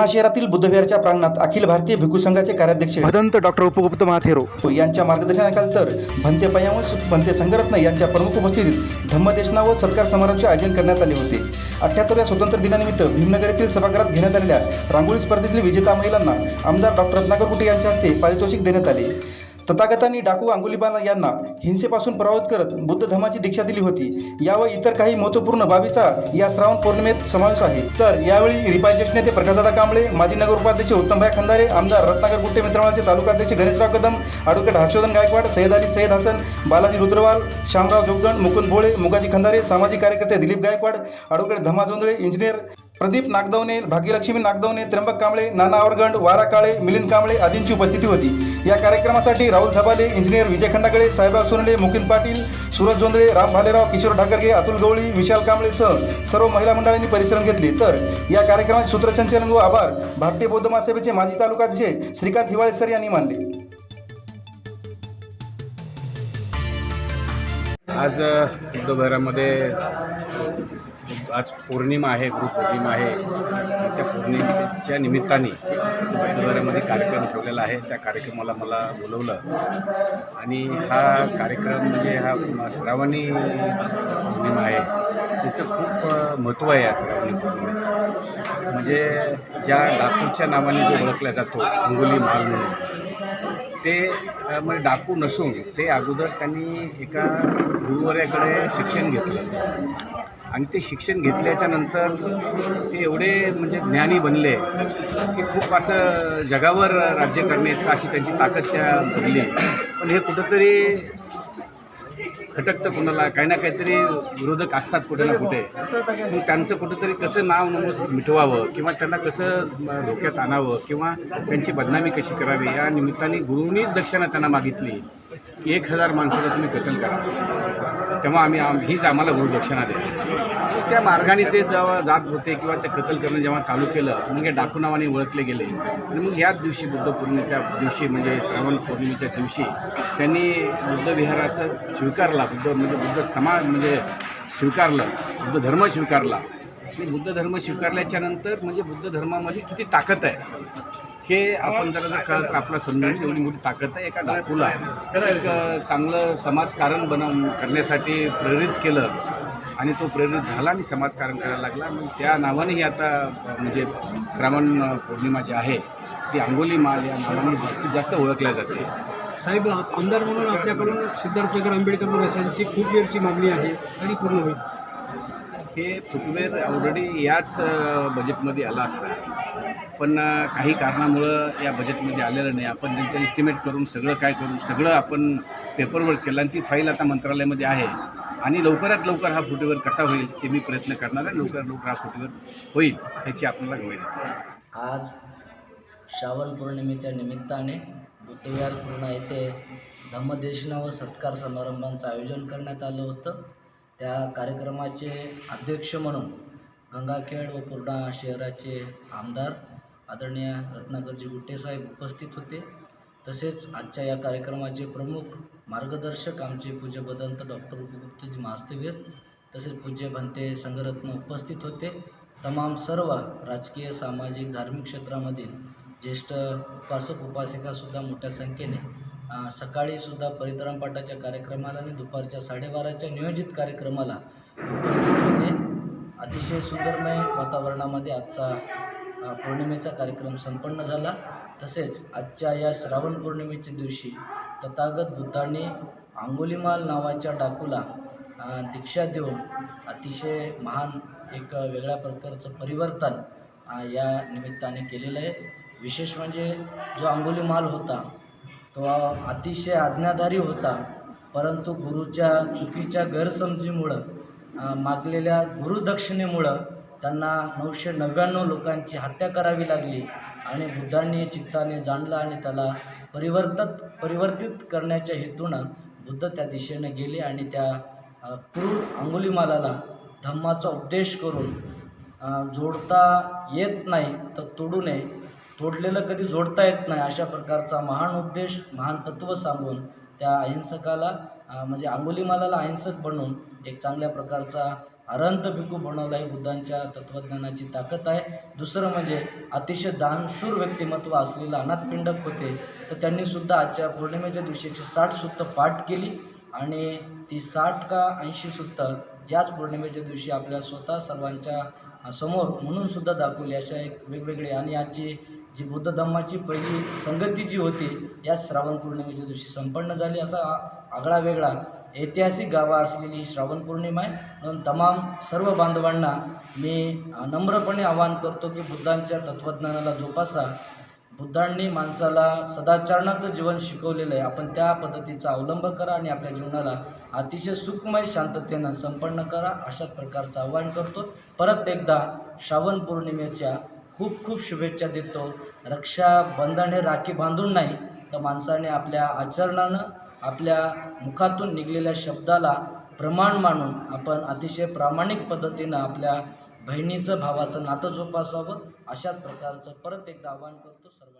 पूर्णा शहरातील बुद्धविहारच्या प्रांगणात अखिल भारतीय भिक्खू संघाचे कार्याध्यक्ष भदंत डॉक्टर उपगुप्त महाथेरो. यांच्या मार्गदर्शनाखाली तर भंते पयावंश भंते संगरत्न यांच्या प्रमुख उपस्थितीत धम्मदेशना व सत्कार समारंभाचे आयोजन करण्यात आले होते. अठ्ठ्याहत्तरव्या स्वतंत्र दिनानिमित्त भीमनगर येथील सभागृहात घेण्यात आलेल्या रांगोळी स्पर्धेतील विजेता महिलांना आमदार डॉक्टर रत्नाकर कुटे यांच्या हस्ते पारितोषिक देण्यात आले. तथागतांनी डाकू अंगुलीबाला यांना हिंसेपासून प्रभावित करत बुद्ध धर्माची दीक्षा दिली होती. या व इतर काही महत्त्वपूर्ण बाबीचा या श्रावण पौर्णिमेत समावेश आहे. तर यावेळी रिपाई ज्येष्ठ नेते प्रकाशदादा कांबळे माजी नगर उपाध्यक्ष उत्तमभाई खंदारे आमदार रत्नाकर गुट्टे मित्रमंडळाचे तालुकाध्यक्ष Ganeshrao Kadam advocate Harshvardhan Gaikwad Said Ali Said Hasan Balaji Rudrawal Shamrao जोगदण Mukund Bhole Mugaji Khandare सामाजिक कार्यकर्ते दिलीप गायकवाड अॅडव्होकेट धमा जोंधळे इंजिनियर प्रदीप नागदवणे भाग्यलक्ष्मी नागदवणे त्र्यंबक कांबळे नाना आवरगंड वारा काळे मिलिंद कांबळे आदींची उपस्थिती होती. या कार्यक्रमासाठी राहुल झबाले इंजिनियर विजय खंडाकडे साहेबराव सोनले मुकिंद पाटील सूरज जोंधळे राम भालेराव किशोर ठाकरगे अतुल गवळी विशाल कांबळेसह सर्व महिला मंडळांनी परिश्रम घेतले. तर या कार्यक्रमाचे सूत्रसंचालन व आभार. भारतीय बौद्ध महासभेचे माजी तालुकाध्यक्ष श्रीकांत हिवाळे सर यांनी मानले. आज बुद्धभरामध्ये आज पौर्णिमा आहे गुरुपौर्णिमा आहे. त्या पौर्णिमेच्या निमित्ताने बुद्धभरामध्ये कार्यक्रम ठेवलेला आहे. त्या कार्यक्रमाला मला बोलवलं. आणि हा कार्यक्रम म्हणजे हा श्रावणी पौर्णिमा आहे. त्याचं खूप महत्त्व आहे असं श्रावणी म्हणजे ज्या डाकूच्या नावाने जो ओळखला जातो अंगुली माल म्हणून ते म्हणजे डाकू नसून ते अगोदर त्यांनी एका गुरुवर्याकडे शिक्षण घेतलं. आणि ते शिक्षण घेतल्याच्या नंतर ते एवढे म्हणजे ज्ञानी बनले की खूप असं जगावर राज्य करण्यात अशी त्यांची ताकद त्या बनली. पण हे कुठंतरी खटकतं कुणाला काही ना काहीतरी विरोधक असतात कुठे ना कुठे. मग त्यांचं कुठंतरी कसं नाव नमूद मिटवावं किंवा त्यांना कसं धोक्यात आणावं किंवा त्यांची बदनामी कशी करावी या निमित्ताने गुरुंनीच दक्षिणा त्यांना मागितली. की एक हजार माणसाला तुम्ही कतल करा. तेव्हा आम्ही आम हीच आम्हाला गुरुदक्षिणा द्या त्या मार्गाने ते जेव्हा जात होते किंवा ते कतल करणं जेव्हा चालू केलं मग हे डाकू नावाने ओळखले गेले. आणि मग याच दिवशी बुद्ध पौर्णिमेच्या दिवशी म्हणजे श्रावण पौर्णिमेच्या दिवशी त्यांनी बुद्ध विहाराचं स्वीकारला. बुद्ध म्हणजे बुद्ध समाज म्हणजे स्वीकारलं. बुद्ध धर्म स्वीकारला. आणि बुद्ध धर्म स्वीकारल्याच्यानंतर म्हणजे बुद्ध धर्मामध्ये किती ताकद आहे. हे आपण जरा जर कळत आपला समजून एवढी मोठी ताकद आहे एका डाकूला एक चांगलं समाजकारण बनव करण्यासाठी प्रेरित केलं आणि तो प्रेरित झाला आणि समाजकारण करायला लागला मग त्या नावानेही आता म्हणजे श्रावण पौर्णिमा जी आहे ती अंगोली माल या नावाने जास्तीत जास्त ओळखल्या जाते. साहेब आमदार म्हणून आपल्याकडून सिद्धार्थनगर आंबेडकर निवासियांची खूप वेळची मागणी आहे आणि पूर्ण होईल. हे फुटवेअर ऑलरेडी याच बजेटमध्ये आला असता. पण काही कारणामुळं या बजेटमध्ये आलेलं नाही. आपण त्यांच्या एस्टिमेट करून सगळं काय करून सगळं आपण पेपरवर्क केलं आणि ती फाईल आता मंत्रालयामध्ये आहे. आणि लवकरात लवकर हा फुटवेअर कसा होईल ते मी प्रयत्न करणार आहे. लवकरात लवकर हा फुटवेअर होईल ह्याची आपल्याला गवाही आज श्रावण पौर्णिमेच्या निमित्ताने बुद्धविहार पूर्णा येथे धम्मदेशना व सत्कार समारंभांचं आयोजन करण्यात आलं होतं. त्या कार्यक्रमाचे अध्यक्ष म्हणून गंगाखेड व पूर्णा शहराचे आमदार आदरणीय रत्नाकरजी गुट्टेसाहेब उपस्थित होते. तसेच आजच्या या कार्यक्रमाचे प्रमुख मार्गदर्शक आमचे पूज्य बदंत डॉक्टर उपगुप्तजी महास्तवीर तसेच पूज्य भंते संघरत्न उपस्थित होते. तमाम सर्व राजकीय सामाजिक धार्मिक क्षेत्रामधील ज्येष्ठ उपासक उपासिकासुद्धा मोठ्या संख्येने सकाळीसुद्धा परितरण पाठाच्या कार्यक्रमाला आणि दुपारच्या साडेबाराच्या नियोजित कार्यक्रमाला उपस्थित होते. अतिशय सुंदरमय वातावरणामध्ये आजचा पौर्णिमेचा कार्यक्रम संपन्न झाला. तसेच आजच्या या श्रावण पौर्णिमेच्या दिवशी तथागत बुद्धांनी अंगुलीमाल नावाच्या डाकूला दीक्षा देऊन अतिशय महान एक वेगळ्या प्रकारचं परिवर्तन या निमित्ताने केलेलं आहे. विशेष म्हणजे जो अंगुलीमाल होता तो अतिशय आज्ञाधारी होता. परंतु गुरुच्या चुकीच्या गैरसमजीमुळं मागलेल्या गुरुदक्षिणेमुळं त्यांना नऊशे नव्याण्णव लोकांची हत्या करावी लागली आणि बुद्धांनी चित्ताने जाणलं आणि त्याला परिवर्तत परिवर्तित करण्याच्या हेतूनं बुद्ध त्या दिशेने गेले आणि त्या क्रूर अंगुलीमालाला धम्माचा उपदेश करून जोडता येत नाही तर तोडू नये तोडलेलं कधी जोडता येत नाही अशा प्रकारचा महान उपदेश महान तत्त्व सांगून त्या अहिंसकाला म्हणजे अंगुलीमालाला अहिंसक बनवून एक चांगल्या प्रकारचा अरंत भिकू बनवला ही बुद्धांच्या तत्त्वज्ञानाची ताकद आहे. दुसरं म्हणजे अतिशय दानशूर व्यक्तिमत्व असलेलं अनाथपिंडक होते. तर त्यांनीसुद्धा आजच्या पौर्णिमेच्या दिवशी एकशे साठ सुत्त पाठ केली आणि ती साठ का ऐंशी सुत्त याच पौर्णिमेच्या दिवशी आपल्या स्वतः सर्वांच्या समोर म्हणूनसुद्धा दाखवली अशा एक वेगवेगळे आणि आजची जी बुद्ध धम्माची पहिली संगती जी होती या श्रावण पौर्णिमेच्या दिवशी संपन्न झाली. असा आगळा वेगळा ऐतिहासिक गावा असलेली ही श्रावण पौर्णिमा आहे. म्हणून तमाम सर्व बांधवांना मी नम्रपणे आवाहन करतो की बुद्धांच्या तत्त्वज्ञानाला जोपासा. बुद्धांनी माणसाला सदाचरणाचं जीवन शिकवलेलं आहे. आपण त्या पद्धतीचा अवलंब करा आणि आपल्या जीवनाला अतिशय सुखमय शांततेनं संपन्न करा अशाच प्रकारचं आवाहन करतो. परत एकदा श्रावण पौर्णिमेच्या खूप खूप शुभेच्छा देतो. रक्षाबंधन हे राखी बांधून नाही तर माणसाने आपल्या आचरणानं आपल्या मुखातून निघलेल्या शब्दाला प्रमाण मानून आपण अतिशय प्रामाणिक पद्धतीनं आपल्या बहिणीचं भावाचं नातं जोपासावं अशाच प्रकारचं परत एकदा आवाहन करतो. सर्व